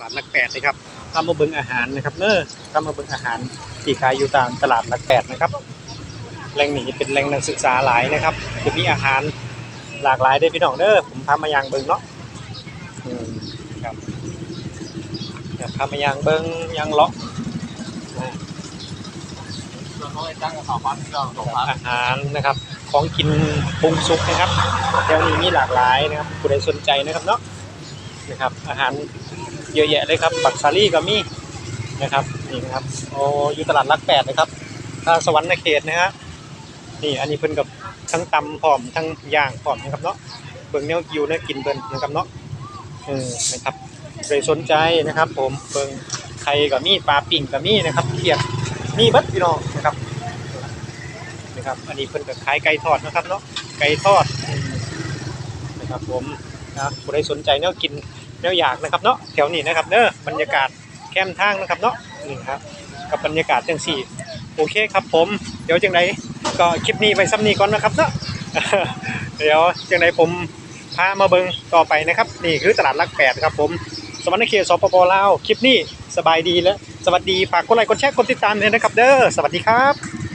ลาดหลักแปดนะครับทำมาเบิ่งอาหารนะครับเนอะทำมาเบิ่งอาหารที่ขายอยู่ตามตลาดหลักแปดนะครับแหล่งนี้เป็นแหล่งนักศึกษาหลายนะครับจะมีอาหารหลากหลายได้อพี่น้องเด้อผมพามายางเบิ่งเนาะอืมครับอยากพามายางเบิ่งยางเลาะเราต้องไปตั้งกับเขาพันก็สองพันอาหารนะครับ ของกินปรุงสุกนะครับแถวนี้มีหลากหลายนะครับผู้ใดสนใจนะครับเนาะนะครับ อาหาร เยอะแยะเลยครับบักซารี่ก็มีนะครับนี่นะครับโอ้อยู่ตลาดรักแปดนะครับทาสวรรค์เขตนะฮะนี่อันนี้เพิ่นกับทั้งตำพร้อมทั้งย่างพร้อมนะครับเนาะเบิ่งแนวกิวแนวกินเพิ่นนะครับเนาะเออนะครับใครสนใจนะครับ ผมเบิ่งไข่ก็มีปลาปิ่งก็มีนะครับเทียบมีบัดพี่น้องนะครับนะครับอันนี้เพิ่นก็ขายไก่ทอดนะครับเนาะไก่ทอดนะครับผมนะผู้ใดสนใจแนวกิน นวอยากนะครับเนาะแถวนี้นะครับเด้อบรรยากาศแคมทางนะครับเนาะนี่ครับกับบรรยากาศจังสี่โอเคครับผม เดี๋ยวจังไดก็คลิปนี้ไปซ้ำนี้ก่อนนะครับเนาะเดี๋ยวจังไดผมพามาเบิงต่อไปนะครับ นี่คือตลาดรักแปดครับผมสวรรค์เขตสปปลาวคลิปนี้สบายดีแล้ว สวัสดีฝากกดไลค์กดแชร์กดติดตามเลยนะครับ เด้อสวัสดีครับ